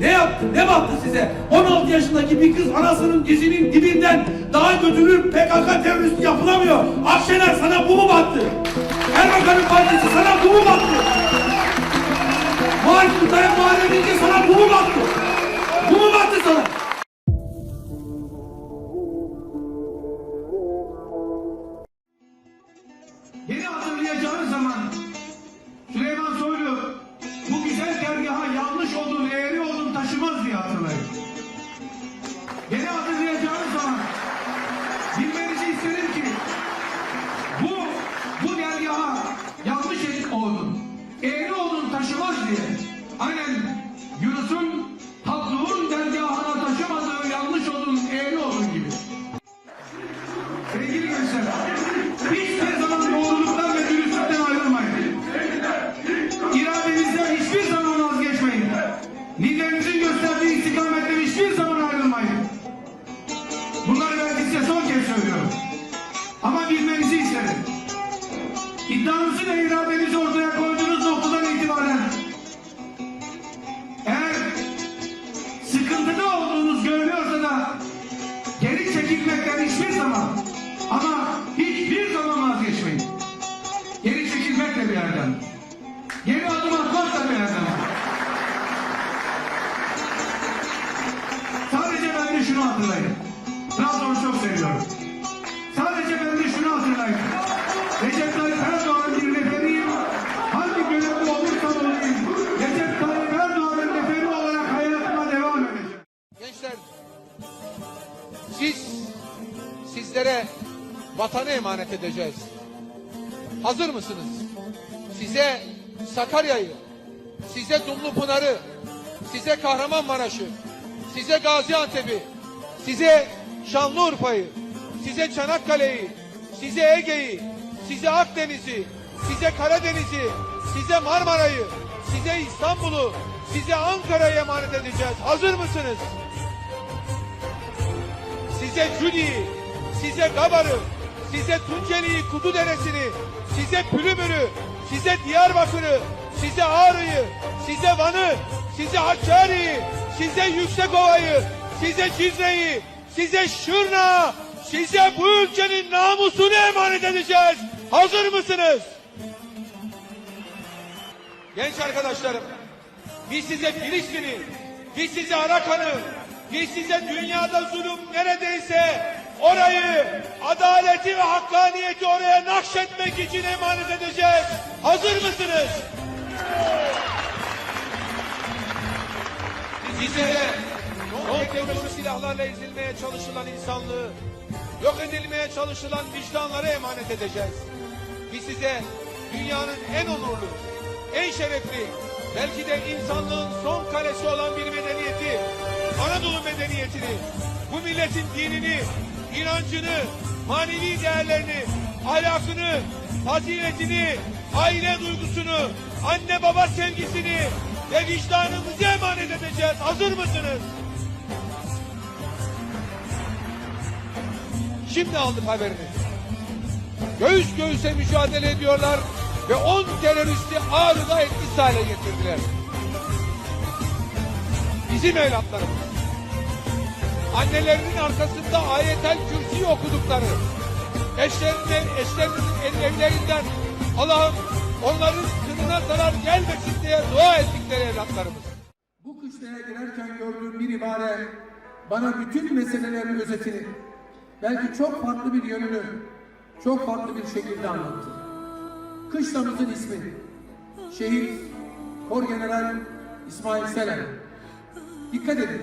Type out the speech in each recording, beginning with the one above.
Ne yaptı? Ne baktı size? 16 yaşındaki bir kız anasının dizinin dibinden daha götürür PKK teröristi yapılamıyor. Akşener sana bu mu battı? Erbakan'ın partisi sana bu mu battı? Muhalifin dayak muhalefetince sana bu mu battı? Bu mu battı sana? Süleyman Soylu bu güzel dergaha yanlış olduğunu, eğri olduğunu taşımaz diye hatırlayın. Beni hatırlayacağınız zaman bilmenizi isterim ki bu, bu dergaha yanlış olduğunu, eğri olduğunu taşımaz diye. Aynen Yunus'un gösterdiği istikametten hiçbir zaman ayrılmayın. Bunları ben size son kez söylüyorum. Ama bilmenizi isterim. İddianızı ve iradenizi ortaya koyduğunuz noktadan itibaren eğer sıkıntıda olduğunuz görülüyorsa da geri çekilmekten hiçbir zaman ama hiçbir zaman vazgeçmeyin. Geri çekilmek de bir yerden. Vatanı emanet edeceğiz. Hazır mısınız? Size Sakarya'yı, size Dumlupınar'ı, size Kahramanmaraş'ı, size Gaziantep'i, size Şanlıurfa'yı, size Çanakkale'yi, size Ege'yi, size Akdeniz'i, size Karadeniz'i, size Marmara'yı, size İstanbul'u, size Ankara'yı emanet edeceğiz. Hazır mısınız? size Cüli'yi, size Gabar'ı, size Tunceli'yi, Kutudere'sini, size Pülümür'ü, size Diyarbakır'ı, size Ağrı'yı, size Van'ı, size Hakkari'yi, size Yüksekova'yı, size Cizre'yi, size Şırnağı, size bu ülkenin namusunu emanet edeceğiz. Hazır mısınız? Genç arkadaşlarım, biz size Filistin'i, biz size Arakan'ı, biz size dünyada zulüm neredeyse orayı, adaleti ve hakkaniyeti oraya nakşetmek için emanet edeceğiz. Hazır mısınız? Bize non teknolojik silahlarla ezilmeye çalışılan insanlığı, yok edilmeye çalışılan vicdanları emanet edeceğiz. Biz size dünyanın en onurlu, en şerefli, belki de insanlığın son kalesi olan bir medeniyeti, Anadolu medeniyetini, bu milletin dinini, inancını, manevi değerlerini, ahlakını, faziletini, aile duygusunu, anne baba sevgisini ve vicdanımızı emanet edeceğiz. Hazır mısınız? Şimdi aldık haberini. Göğüs göğüse mücadele ediyorlar ve 10 teröristi Ağrı'da etkisiz hale getirdiler. Bizim evlatlarımız. Annelerinin arkasında ayetel kürsüyü okudukları, eşlerinin, eşlerinin evlerinden Allah'ım onların kınına zarar gelmesin diye dua ettikleri evlatlarımız. Bu kışlaya girerken gördüğüm bir ibare bana bütün meselelerin özetini, belki çok farklı bir yönünü, çok farklı bir şekilde anlattı. Kışlamızın ismi, şehit Korgeneral İsmail Selen. Dikkat edin,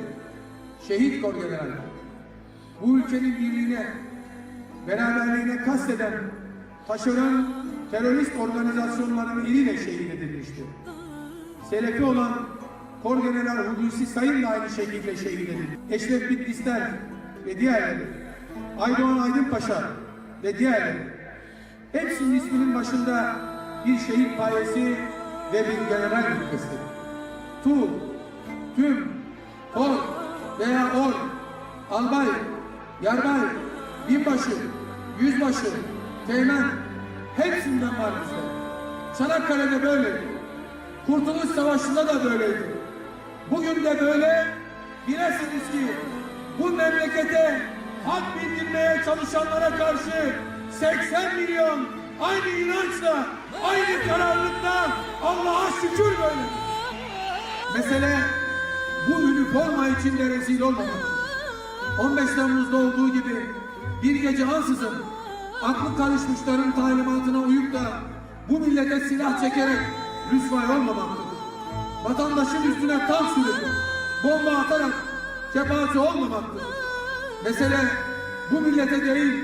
şehit Korgeneral. Bu ülkenin birliğine, beraberliğine kasteden taşeron terörist organizasyonların iriyle şehit edilmiştir. Selefi olan Korgeneral Hulusi Sayın da aynı şekilde şehit edildi. Eşref Bitlisler ve diğerleri, Aydoğan Aydınpaşa ve diğerleri, hepsinin isminin başında bir şehit payesi ve bir general rütbesidir. Tu, tüm, kor veya or, albay, yarbay, binbaşı, yüzbaşı, teğmen hepsinden var bizde. Çanakkale'de böyleydi. Kurtuluş Savaşı'nda da böyleydi. Bugün de böyle bilesiniz ki bu memlekete hak bildirmeye çalışanlara karşı 80 milyon aynı inançla, aynı kararlılıkla Allah'a şükür böyle. Mesele bu üniforma içinde rezil olmamak. 15 Temmuz'da olduğu gibi bir gece ansızın aklı karışmışların talimatına uyup da bu millete silah çekerek rüsvay olmamaktır. Vatandaşın üstüne tank sürüp bomba atarak kepaze olmamaktır. Mesele bu millete değil,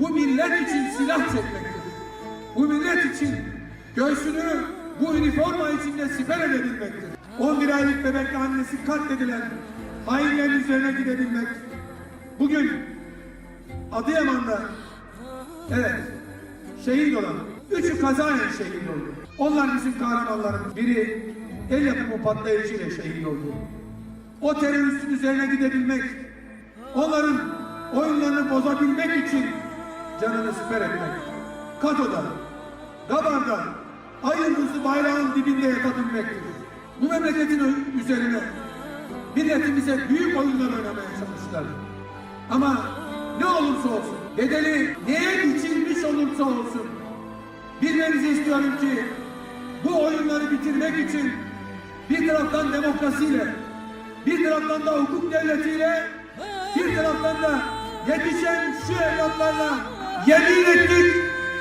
bu millet için silah çekmektir. Bu millet için göğsünü bu üniforma içinde siper edebilmektir. 11 aylık bebekle annesi katledilen hainlerin üzerine gidebilmek. Bugün Adıyaman'da evet şehit olan üçü kazayen şehit oldu. Onlar bizim kahramanlarımız. Biri el yapımı patlayıcıyla şehit oldu. O teröristin üzerine gidebilmek, onların oyunlarını bozabilmek için canını siper etmek. Kato'da, Gabar'da, ay yıldızlı bayrağın dibinde yatabilmektir. Bu memleketin üzerine milletimize büyük oyunlar oynamaya çalıştılar. Ama ne olursa olsun, bedeli neye biçilmiş olursa olsun, bilmenizi istiyorum ki bu oyunları bitirmek için bir taraftan demokrasiyle, bir taraftan da hukuk devletiyle, bir taraftan da yetişen şu evlatlarla yemin ettik,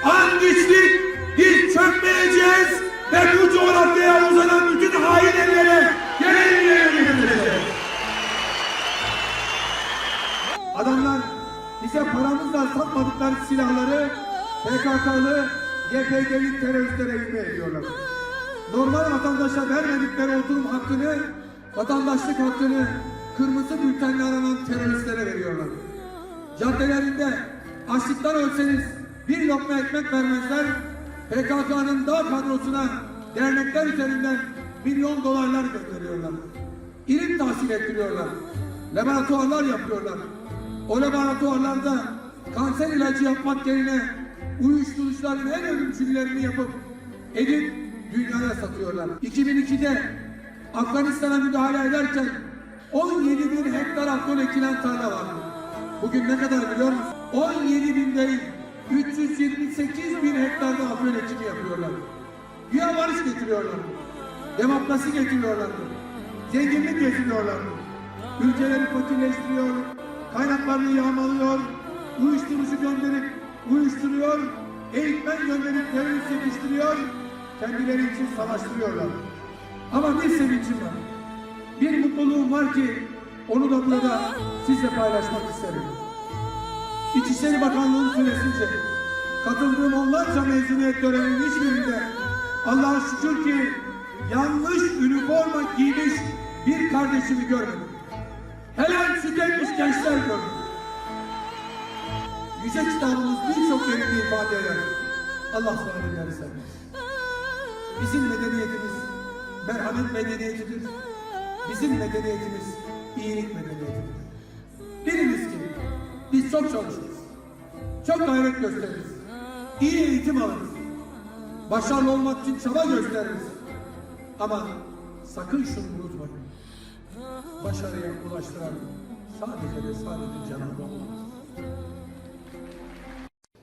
and içtik, biz çökmeyeceğiz ve bu coğrafyaya uzanan bütün hain ellere yerine getireceğiz. Adamlar bize paramızla satmadıkları silahları PKK'lı, YPG'li teröristlere hizmet ediyorlar. Normal vatandaşa vermedikleri oturum hakkını, vatandaşlık hakkını kırmızı bültenle aranan teröristlere veriyorlar. Caddelerinde açlıktan ölseniz bir lokma ekmek vermezler, PKK'nın dağ kadrosuna dernekler üzerinden milyon dolarlar gönderiyorlar. İlim tahsil ettiriyorlar. Laboratuvarlar yapıyorlar. O laboratuvarlarda kanser ilacı yapmak yerine uyuşturucuların en ölümcüllerini yapıp edip dünyaya satıyorlar. 2002'de Afganistan'a müdahale ederken 17 bin hektar afyon ekilen tarla vardı. Bugün ne kadar biliyor musun? 17 bin değil, 328 bin hektarda afyon ekimi yapıyorlar. Güya barış getiriyorlar. Demokrasi getiriyorlar. Zenginlik getiriyorlar. Ülkeleri fakirleştiriyor, kaynaklarını yağmalıyor, uyuşturucu gönderip uyuşturuyor, eğitmen gönderip terörist yetiştiriyor, kendileri için savaştırıyorlar. Ama bir sevincim var. Bir mutluluğum var ki onu da burada sizle paylaşmak isterim. İçişleri Bakanlığı süresince katıldığım onlarca mezuniyet töreninin hiçbirinde Allah'a şükür ki yanlış üniforma giymiş bir kardeşimi görmedim. Helal süt emmiş gençler gördüm. Yüce kitabımız birçok yerinde ifade eder. Allah zalimleri sevmez. Bizim medeniyetimiz merhamet medeniyetidir. Bizim medeniyetimiz iyilik medeniyetidir. Biliniz ki biz çok çalışırız. Çok gayret gösteririz. İyi eğitim alırız. Başarılı olmak için çaba gösteririz. Ama sakın şunu unutmayın. Başarıya ulaştıran sadece ve sadece Cenab-ı Allah.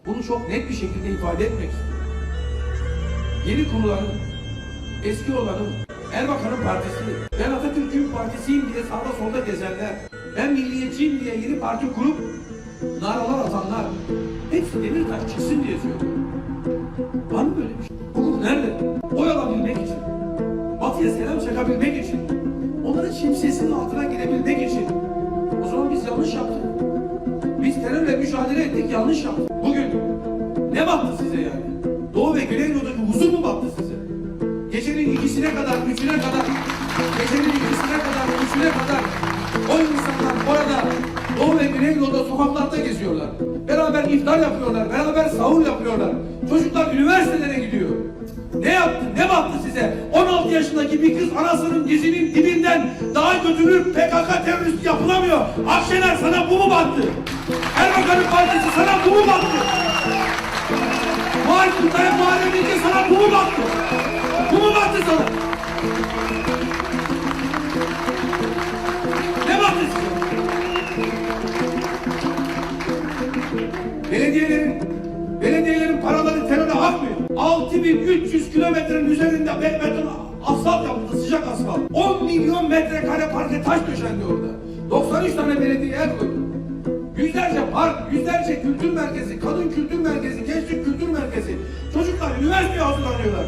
Bunu çok net bir şekilde ifade etmek istiyorum. Yeni kurulan, eski olanın, Erbakan'ın partisi, ben Atatürk'ün partisiyim diye sağda solda gezenler, ben milliyetçiyim diye yeni parti kurup naralar atanlar, hepsi Demirtaş çıksın diye söylüyor. Var mı böyle bir şey? Hukuk nerede? Oy alabilmek için, batıya selam çakabilmek için, onların şemsiyesinin altına girebilmek için. O zaman biz yanlış yaptık. Biz terörle mücadele ettik, yanlış yaptık. Bugün ne battı size yani? Doğu ve Güneydoğu'daki huzur mu battı size? Gecenin ikisine kadar, üçüne kadar, gecenin ikisine kadar, üçüne kadar o insanlar orada Doğu ve Güneydoğu'da sokaklarda geziyorlar. Beraber iftar yapıyorlar, beraber sahur yapıyorlar. Çocuklar üniversitelere gidiyor. Ne yaptı, ne battı size? 16 yaşındaki bir kız anasının dizinin dibinden daha götürülüp PKK teröristi yapılamıyor. Akşener sana bu mu battı? Erbakan'ın partisi sana bu mu battı? Muhalif Kutay Muharrem'inki sana bu mu battı? Bu mu battı sana? belediyelerin belediyelerin paraları teröre akmıyor. 6300 kilometrenin üzerinde beton asfalt yapıldı, sıcak asfalt. 10 milyon metrekare parke taş döşendi orada. 93 tane belediye el koydu. Yüzlerce park, yüzlerce kültür merkezi, kadın kültür merkezi, gençlik kültür merkezi. Çocuklar üniversiteye hazırlanıyorlar.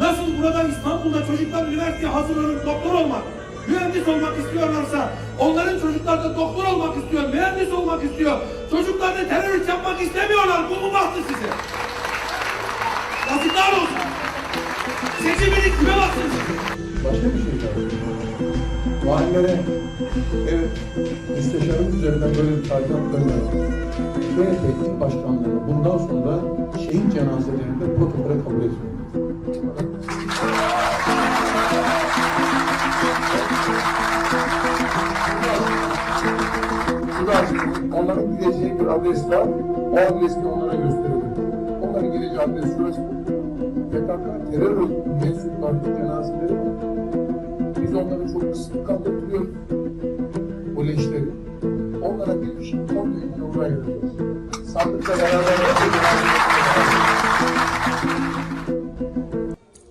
Nasıl buradan İstanbul'da çocuklar üniversiteye hazırlanıp doktor olmak, mühendis olmak istiyorlarsa onların çocuklar da doktor olmak istiyor, mühendis olmak istiyor. Çocuklar da terörist yapmak istemiyorlar. Bu mu baktı size? Yazıklar olsun. Seçimini kime baksın size? Başka bir şey daha. Valilere evet müsteşarın üzerinden böyle bir talimat gönderdi. Ve başkanları bundan sonra şehit cenazelerinde protokole kabul etmiyor. Onların gideceği bir adres var. O adresi onlara gösterelim. Onların gideceği adres şurası. PKK terör örgütü mensuplarının cenazeleri var. Biz onları çok kısıtlı kaldırtıyoruz. O leşleri. Onlara bir kişi son gün yolu ayıracağız. Sandıkla beraber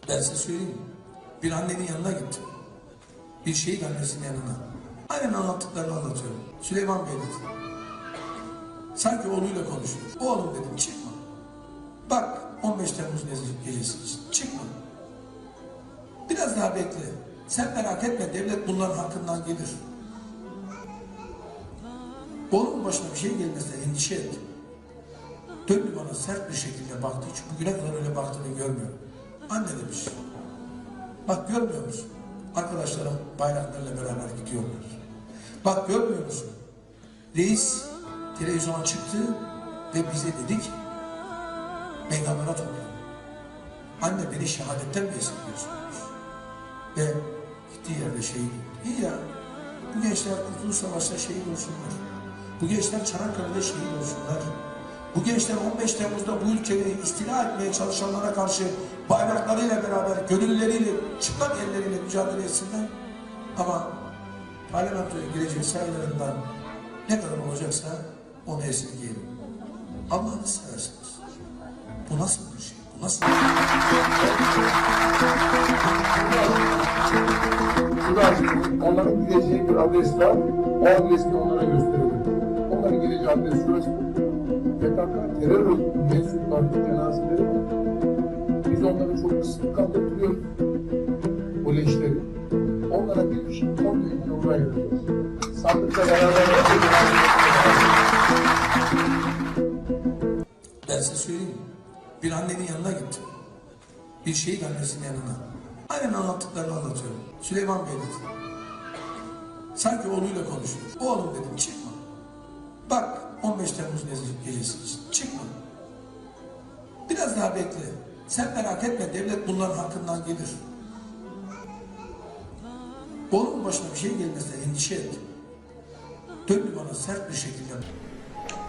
Ben size söyleyeyim? Bir annenin yanına gittim. Bir şehit annesinin yanına. Aynen anlattıklarını anlatıyorum. Süleyman Bey dedi. Sanki oğluyla konuşuyor. Oğlum dedim çıkma. Bak 15 Temmuz gece- gecesi için. Çıkma. Biraz daha bekle. Sen merak etme devlet bunların hakkından gelir. Oğlumun başına bir şey gelmesine endişe ettim. Döndü bana sert bir şekilde baktı. Hiç bugüne kadar öyle baktığını görmüyorum. Anne demiş. Bak görmüyor musun? Arkadaşlarım bayraklarla beraber gidiyorlar. Bak görmüyor musun? Reis televizyona çıktı ve bize dedi ki meydanlara toplanın. Anne beni şehadetten mi esirgiyorsunuz? Ve gittiği yerde şehit oldu. İyi ya. Bu gençler Kurtuluş Savaşı'nda şehit olsunlar. Bu gençler Çanakkale'de şehit olsunlar. Bu gençler 15 Temmuz'da bu ülkeyi istila etmeye çalışanlara karşı bayraklarıyla beraber, gönülleriyle, çıplak elleriyle mücadele etsinler. Ama parlamentoya girecek sayılarından ne kadar olacaksa onu esirgeyelim. Allah'ını seversiniz. Bu nasıl bir şey? Bu nasıl Şurada onların gideceği bir adres var. O adresi onlara gösterelim. Onların gideceği adres şurası. PKK terör mensuplarının cenazeleri var. Biz onları çok kısıtlı kaldırtıyoruz. O leşleri. Onlara bir son gün yolu ayıracağız. Sandıkla beraber Bir annenin yanına gittim. Bir şehit annesinin yanına. Aynen anlattıklarını anlatıyorum. Süleyman Bey dedi. Sanki oğluyla konuşuyor. Oğlum dedim çıkma. Bak 15 Temmuz gece- gecesi. Çıkma. Biraz daha bekle. Sen merak etme devlet bunların hakkından gelir. Oğlumun başına bir şey gelmesine endişe ettim. Döndü bana sert bir şekilde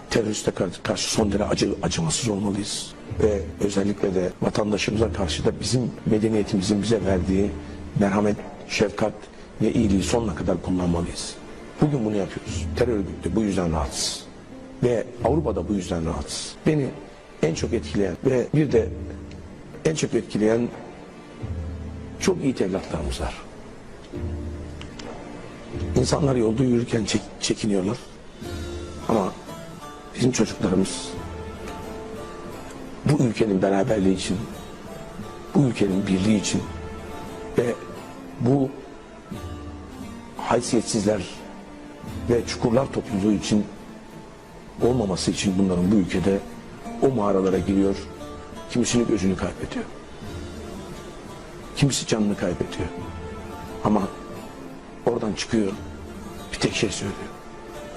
teröriste karşı- son derece acı, acımasız olmalıyız. Ve özellikle de vatandaşımıza karşı da bizim medeniyetimizin bize verdiği merhamet, şefkat ve iyiliği sonuna kadar kullanmalıyız. Bugün bunu yapıyoruz. Terör örgütü bu yüzden rahatsız. Ve Avrupa'da bu yüzden rahatsız. Beni en çok etkileyen ve bir de en çok etkileyen çok iyi evlatlarımız var. İnsanlar yolda yürürken çek- çekiniyorlar. Bizim çocuklarımız bu ülkenin beraberliği için, bu ülkenin birliği için ve bu haysiyetsizler ve çukurlar topluluğu için olmaması için bunların bu ülkede o mağaralara giriyor, kimisini gözünü kaybediyor. Kimisi canını kaybediyor. Ama oradan çıkıyor, bir tek şey söylüyor.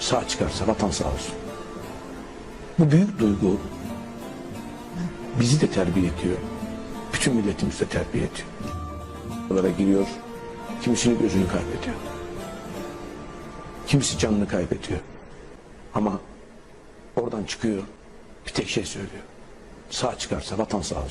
Sağ çıkarsa vatan sağ olsun. Bu büyük duygu bizi de terbiye ediyor. Bütün milletimizi de terbiye ediyor. Oralara giriyor, kimisini gözünü kaybediyor. Kimisi canını kaybediyor. Ama oradan çıkıyor, bir tek şey söylüyor. Sağ çıkarsa vatan sağ olsun.